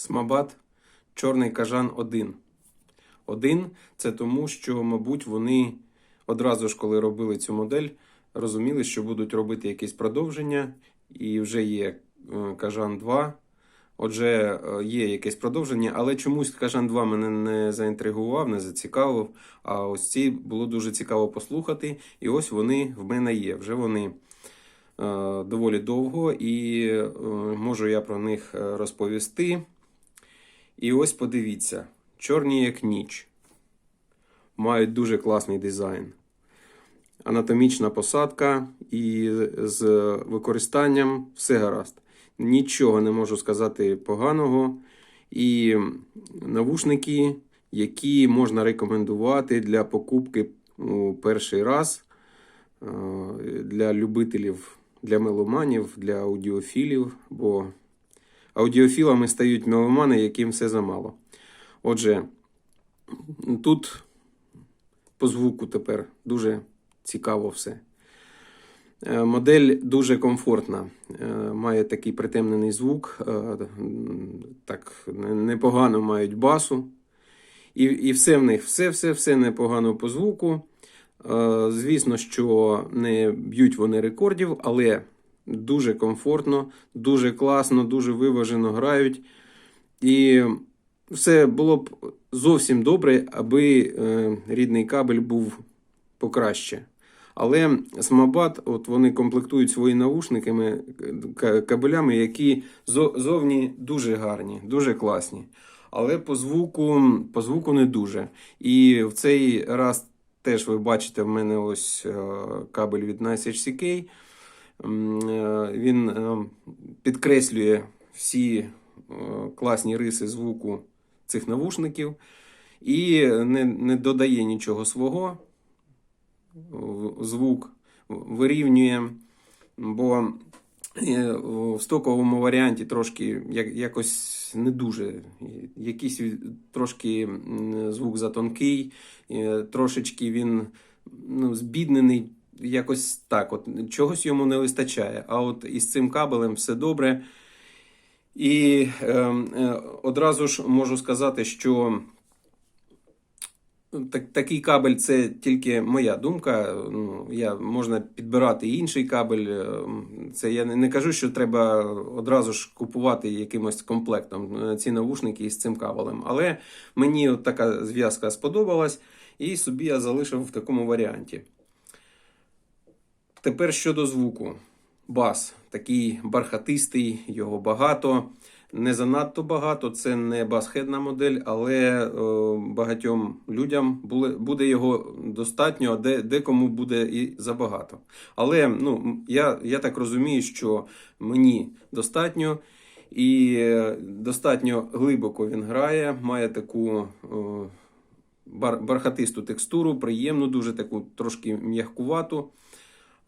Смабат Чорний кажан 1. Один це тому, що, мабуть, вони одразу ж, коли робили цю модель, розуміли, що будуть робити якесь продовження, і вже є е, кажан 2. Отже, е, є якесь продовження, але чомусь кажан 2 мене не заінтригував, не зацікавив. А ось ці було дуже цікаво послухати. І ось вони в мене є. Вже вони е, доволі довго, і е, можу я про них е, розповісти. І ось подивіться: чорні як ніч. Мають дуже класний дизайн. Анатомічна посадка і з використанням все гаразд. Нічого не можу сказати поганого. І навушники, які можна рекомендувати для покупки у перший раз е, для любителів, для меломанів, для аудіофілів, бо аудіофілами стають меломани, яким все замало. Отже, тут по звуку тепер дуже цікаво все. Е, Модель дуже комфортна, е, має такий притемнений звук, е, так непогано мають басу. І, і все в них, все-все-все непогано по звуку. Звісно, що не б'ють вони рекордів, але дуже комфортно, дуже класно, дуже виважено грають. І все було б зовсім добре, аби е, рідний кабель був покраще. Але Смабат, от вони комплектують свої навушниками кабелями, які зо- зовні дуже гарні, дуже класні. Але по звуку, по звуку не дуже. І в цей раз теж ви бачите в мене ось е, кабель від Nice HCK. Він е, підкреслює всі е, класні риси звуку цих навушників і не, не додає нічого свого звук вирівнює, бо е, в стоковому варіанті трошки як- якось не дуже. Якийсь трошки звук затонкий, е, трошечки він ну, збіднений. Якось так, от чогось йому не вистачає. А от із цим кабелем все добре. І е, е, одразу ж можу сказати, що так, такий кабель це тільки моя думка. Ну, я, можна підбирати інший кабель. Е, Це я не, не кажу, що треба одразу ж купувати якимось комплектом е, ці навушники із цим кабелем. Але мені от така зв'язка сподобалась, і собі я залишив в такому варіанті. Тепер щодо звуку. Бас такий бархатистий, його багато. Не занадто багато, це не басхедна модель, але е, багатьом людям буде його достатньо, а де, декому буде і забагато. Але ну, я, я так розумію, що мені достатньо, і е, достатньо глибоко він грає, має таку е, бар, бархатисту текстуру, приємну, дуже таку трошки м'ягкувату.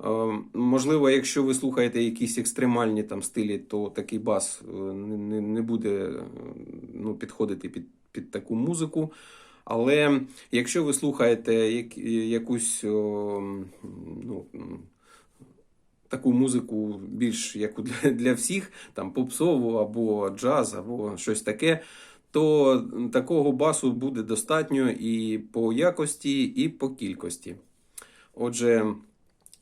Е, Можливо, якщо ви слухаєте якісь екстремальні там стилі, то такий бас е, не, не- буде е, ну, підходити під, під таку музику. Але якщо ви слухаєте як, якусь ну, таку музику більш яку для, для всіх, там попсову або джаз, або щось таке, то такого басу буде достатньо і по якості, і по кількості. Отже,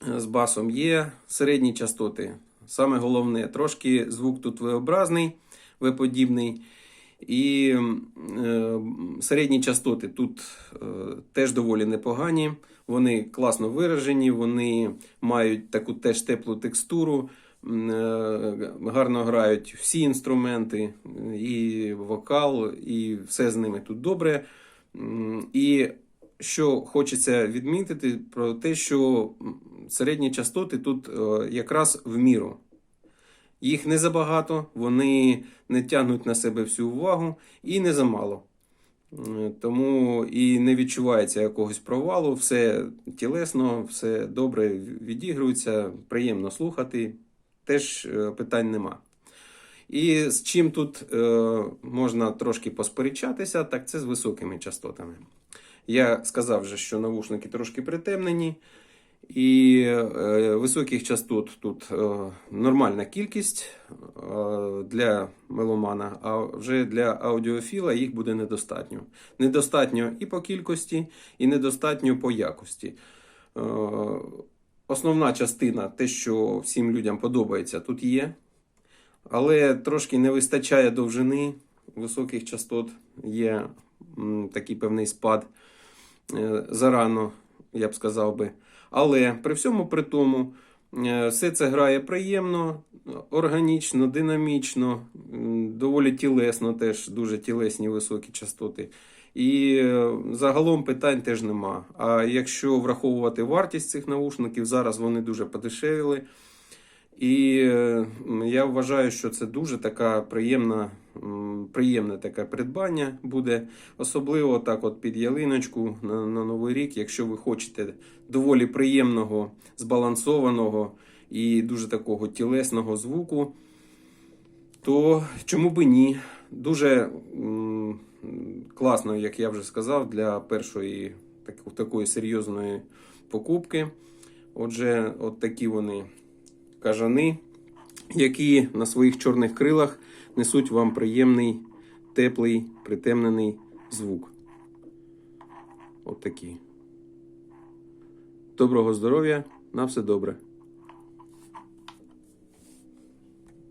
з басом є середні частоти. Саме головне, трошки звук тут V-образний, V-подібний. І е, середні частоти тут е, теж доволі непогані. Вони класно виражені, вони мають таку теж теплу текстуру, е, гарно грають всі інструменти, і вокал, і все з ними тут добре. І що хочеться відмітити про те, що середні частоти тут е, якраз в міру. Їх не забагато, вони не тягнуть на себе всю увагу і не замало. Е, Тому і не відчувається якогось провалу, все тілесно, все добре відігрується, приємно слухати, теж е, питань нема. І з чим тут можна трошки посперечатися, так це з високими частотами. Я сказав вже, що навушники трошки притемнені, І е, високих частот тут е, нормальна кількість е, для меломана, а вже для аудіофіла їх буде недостатньо. Недостатньо і по кількості, і недостатньо по якості. Основна частина, те, що всім людям подобається, тут є. Але трошки не вистачає довжини високих частот, є такий певний спад зарано, я б сказав би. Але при всьому при тому, е, все це грає приємно, органічно, динамічно, доволі тілесно, теж дуже тілесні високі частоти. І е, загалом питань теж нема. А якщо враховувати вартість цих наушників, зараз вони дуже подешевіли. І я вважаю, що це дуже така приємна, приємне таке придбання буде. Особливо так, от під ялиночку на, на Новий рік, якщо ви хочете доволі приємного, збалансованого і дуже такого тілесного звуку, то чому би ні? Дуже класно, як я вже сказав, для першої так- такої серйозної покупки. Отже, от такі вони кажани, які на своїх чорних крилах несуть вам приємний, теплий, притемнений звук. От. Доброго здоров'я, на все добре.